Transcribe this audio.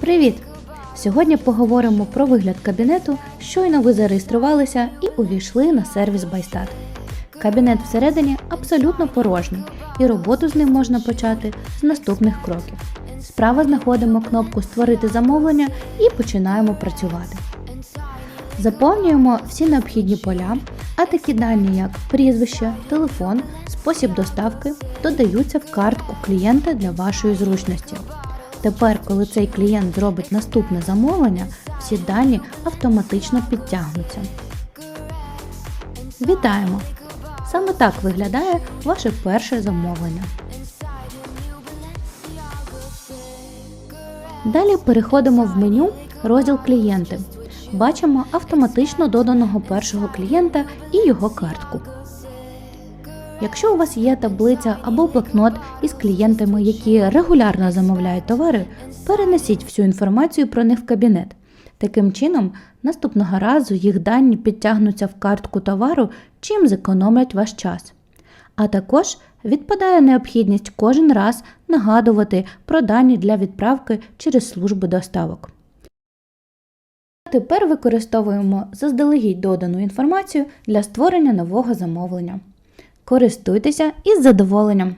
Привіт! Сьогодні поговоримо про вигляд кабінету, щойно ви зареєструвалися і увійшли на сервіс Байстат. Кабінет всередині абсолютно порожній, і роботу з ним можна почати з наступних кроків. Справа знаходимо кнопку Створити замовлення і починаємо працювати. Заповнюємо всі необхідні поля, а такі дані, як прізвище, телефон, спосіб доставки, додаються в картку клієнта для вашої зручності. Тепер, коли цей клієнт зробить наступне замовлення, всі дані автоматично підтягнуться. Вітаємо! Саме так виглядає ваше перше замовлення. Далі переходимо в меню розділ клієнти. Бачимо автоматично доданого першого клієнта і його картку. Якщо у вас є таблиця або блокнот із клієнтами, які регулярно замовляють товари, перенесіть всю інформацію про них в кабінет. Таким чином, наступного разу їх дані підтягнуться в картку товару, чим зекономлять ваш час. А також відпадає необхідність кожен раз нагадувати про дані для відправки через служби доставок. Тепер використовуємо заздалегідь додану інформацію для створення нового замовлення. Користуйтеся із задоволенням!